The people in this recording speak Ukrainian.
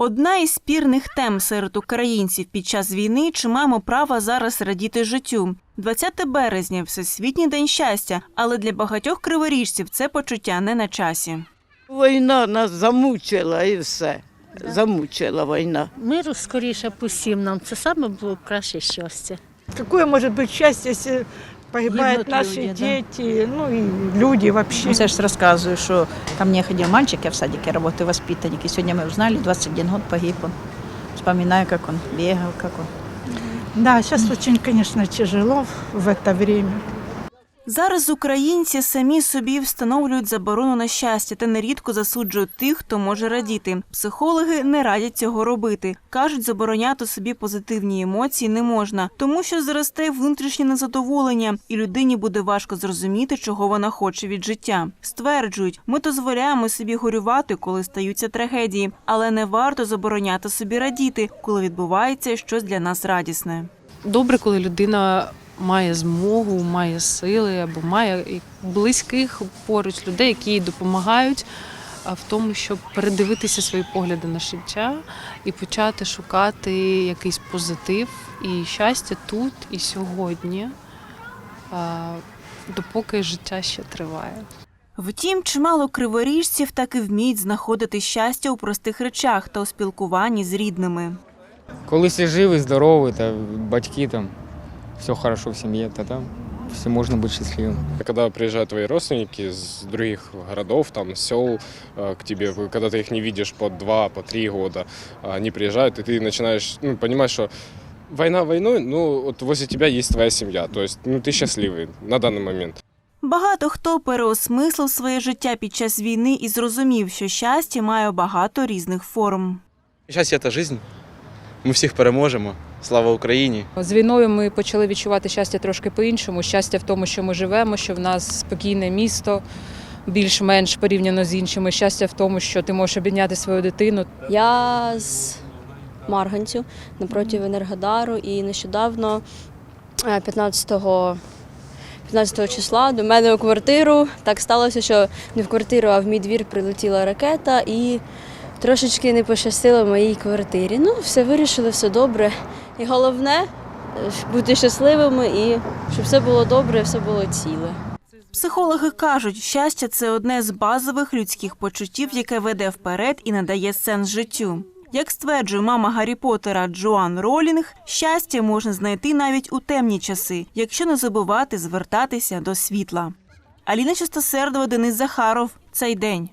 Одна із спірних тем серед українців під час війни чи маємо право зараз радіти життю. 20 березня Всесвітній день щастя, але для багатьох криворіжців це почуття не на часі. Війна нас замучила і все. Замучила війна. Миру скоріше по всім нам. Це саме було б краще щастя. Какое может быть счастье, если погибают Гибнут наши люди, да. дети, ну и люди вообще. Я же рассказываю, что ко мне ходил мальчик, я в садике работаю, воспитанник. И сегодня мы узнали, 21 год погиб он. Вспоминаю, как он бегал, как он. Да, сейчас очень, конечно, тяжело в это время. Зараз українці самі собі встановлюють заборону на щастя та нерідко засуджують тих, хто може радіти. Психологи не радять цього робити. кажуть, забороняти собі позитивні емоції не можна, тому що зросте внутрішнє незадоволення, і людині буде важко зрозуміти, чого вона хоче від життя. Стверджують, ми дозволяємо собі горювати, коли стаються трагедії, але не варто забороняти собі радіти, коли відбувається щось для нас радісне. добре, коли людина має змогу, має сили або має близьких поруч людей, які їй допомагають а, в тому, щоб передивитися свої погляди на життя і почати шукати якийсь позитив і щастя тут і сьогодні, допоки життя ще триває. Втім, чимало криворіжців так і вміють знаходити щастя у простих речах та у спілкуванні з рідними. Коли всі живі, здорові, та батьки там, все хорошо в сім'ї, то там все можна бути щасливим. Когда приезжают твои родственники из других городов, там, сел э, к тебе, вы- когда ты их не видишь по два, по три года, а они приезжают, и ты начинаешь ну, понимать, что война войной, ну, вот возле тебя есть твоя семья, то есть, ну, ты счастливый на данный момент. Багато хто переосмислив своє життя під час війни і зрозумів, що щастя має багато різних форм. Щастя це життя. Ми всіх переможемо. Слава Україні! З війною ми почали відчувати щастя трошки по-іншому. Щастя в тому, що ми живемо, що в нас спокійне місто, більш-менш порівняно з іншими. Щастя в тому, що ти можеш обійняти свою дитину. Я з Марганцю напроти Енергодару і нещодавно е, 15 15 числа до мене у квартиру. Так сталося, що не в квартиру, а в мій двір прилетіла ракета і трошечки не пощастило моїй квартирі. Ну, все вирішили, все добре. І головне е, бути щасливими і щоб все було добре, все було ціле. Психологи кажуть, щастя це одне з базових людських почуттів, яке веде вперед і надає сенс життю. Як стверджує мама Гаррі Поттера Джоан Ролінг, щастя можна знайти навіть у темні часи, якщо не забувати звертатися до світла. Аліна Чистосердова, Денис Захаров. Цей день.